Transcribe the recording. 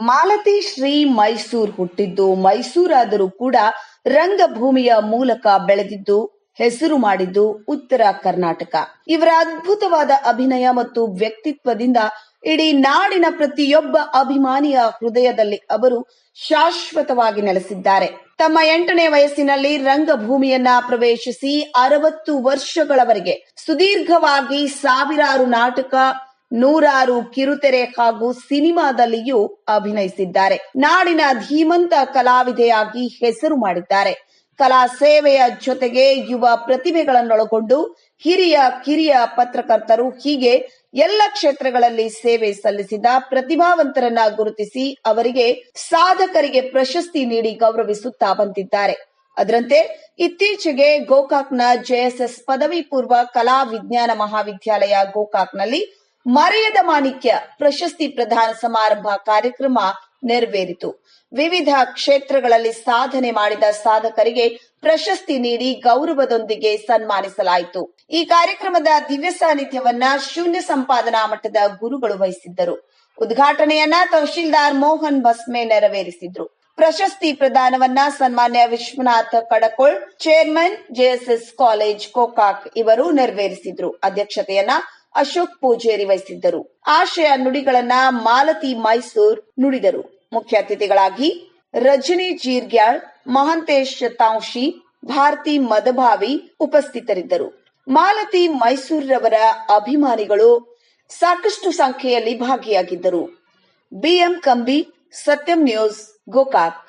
ಮಾಲತಿ ಶ್ರೀ ಮೈಸೂರ್ ಹುಟ್ಟಿದ್ದು. ಮೈಸೂರಾದರೂ ಕೂಡ ರಂಗಭೂಮಿಯ ಮೂಲಕ ಬೆಳೆದಿದ್ದು, ಹೆಸರು ಮಾಡಿದ್ದು ಉತ್ತರ ಕರ್ನಾಟಕ. ಇವರ ಅದ್ಭುತವಾದ ಅಭಿನಯ ಮತ್ತು ವ್ಯಕ್ತಿತ್ವದಿಂದ ಇಡೀ ನಾಡಿನ ಪ್ರತಿಯೊಬ್ಬ ಅಭಿಮಾನಿಯ ಹೃದಯದಲ್ಲಿ ಅವರು ಶಾಶ್ವತವಾಗಿ ನೆಲೆಸಿದ್ದಾರೆ. ತಮ್ಮ ಎಂಟನೇ ವಯಸ್ಸಿನಲ್ಲಿ ರಂಗಭೂಮಿಯನ್ನ ಪ್ರವೇಶಿಸಿ ಅರವತ್ತು ವರ್ಷಗಳವರೆಗೆ ಸುದೀರ್ಘವಾಗಿ ಸಾವಿರಾರು ನಾಟಕ ನೂರಾರು ಕಿರುತೆರೆ ಹಾಗೂ ಸಿನಿಮಾದಲ್ಲಿಯೂ ಅಭಿನಯಿಸಿದ್ದಾರೆ. ನಾಡಿನ ಧೀಮಂತ ಕಲಾವಿದೆಯಾಗಿ ಹೆಸರು ಮಾಡಿದ್ದಾರೆ. ಕಲಾ ಸೇವೆಯ ಜೊತೆಗೆ ಯುವ ಪ್ರತಿಭೆಗಳನ್ನೊಳಗೊಂಡು ಹಿರಿಯ ಕಿರಿಯ ಪತ್ರಕರ್ತರು ಹೀಗೆ ಎಲ್ಲ ಕ್ಷೇತ್ರಗಳಲ್ಲಿ ಸೇವೆ ಸಲ್ಲಿಸಿದ ಪ್ರತಿಭಾವಂತರನ್ನ ಗುರುತಿಸಿ ಅವರಿಗೆ ಸಾಧಕರಿಗೆ ಪ್ರಶಸ್ತಿ ನೀಡಿ ಗೌರವಿಸುತ್ತಾ ಬಂದಿದ್ದಾರೆ. ಅದರಂತೆ ಇತ್ತೀಚೆಗೆ ಗೋಕಾಕ್ನ ಜೆಎಸ್ಎಸ್ ಪದವಿ ಪೂರ್ವ ಕಲಾ ವಿಜ್ಞಾನ ಮಹಾವಿದ್ಯಾಲಯ ಗೋಕಾಕ್ನಲ್ಲಿ ಮರೆಯದ ಮಾಣಿಕ್ಯ ಪ್ರಶಸ್ತಿ ಪ್ರದಾನ ಸಮಾರಂಭ ಕಾರ್ಯಕ್ರಮ ನೆರವೇರಿತು. ವಿವಿಧ ಕ್ಷೇತ್ರಗಳಲ್ಲಿ ಸಾಧನೆ ಮಾಡಿದ ಸಾಧಕರಿಗೆ ಪ್ರಶಸ್ತಿ ನೀಡಿ ಗೌರವದೊಂದಿಗೆ ಸನ್ಮಾನಿಸಲಾಯಿತು. ಈ ಕಾರ್ಯಕ್ರಮದ ದಿವ್ಯ ಸಾನ್ನಿಧ್ಯವನ್ನ ಶೂನ್ಯ ಸಂಪಾದನಾ ಮಠದ ಗುರುಗಳು ವಹಿಸಿದ್ದರು. ಉದ್ಘಾಟನೆಯನ್ನ ತಹಶೀಲ್ದಾರ್ ಮೋಹನ್ ಭಸ್ಮೆ ನೆರವೇರಿಸಿದ್ರು. ಪ್ರಶಸ್ತಿ ಪ್ರದಾನವನ್ನ ಸನ್ಮಾನ್ಯ Vishwanath Kadakol, chairman JSS college Gokak ಇವರು ನೆರವೇರಿಸಿದ್ರು. ಅಧ್ಯಕ್ಷತೆಯನ್ನ ಅಶೋಕ್ ಪೂಜೇರಿ ವಹಿಸಿದ್ದರು. ಆಶಯ ನುಡಿಗಳನ್ನ ಮಾಲತಿ ಮೈಸೂರ್ ನುಡಿದರು. ಮುಖ್ಯ ಅತಿಥಿಗಳಾಗಿ ರಜನಿ ಜೀರ್ಗ್ಯಾಳ್, ಮಹಂತೇಶ್ ತಾಂಶಿ ಭಾರತಿ ಮದಭಾವಿ ಉಪಸ್ಥಿತರಿದ್ದರು. ಮಾಲತಿ ಮೈಸೂರವರ ಅಭಿಮಾನಿಗಳು ಸಾಕಷ್ಟು ಸಂಖ್ಯೆಯಲ್ಲಿ ಭಾಗಿಯಾಗಿದ್ದರು. ಬಿಎಂ ಕಂಬಿ, ಸತ್ಯಂ ನ್ಯೂಸ್, ಗೋಕಾಕ್.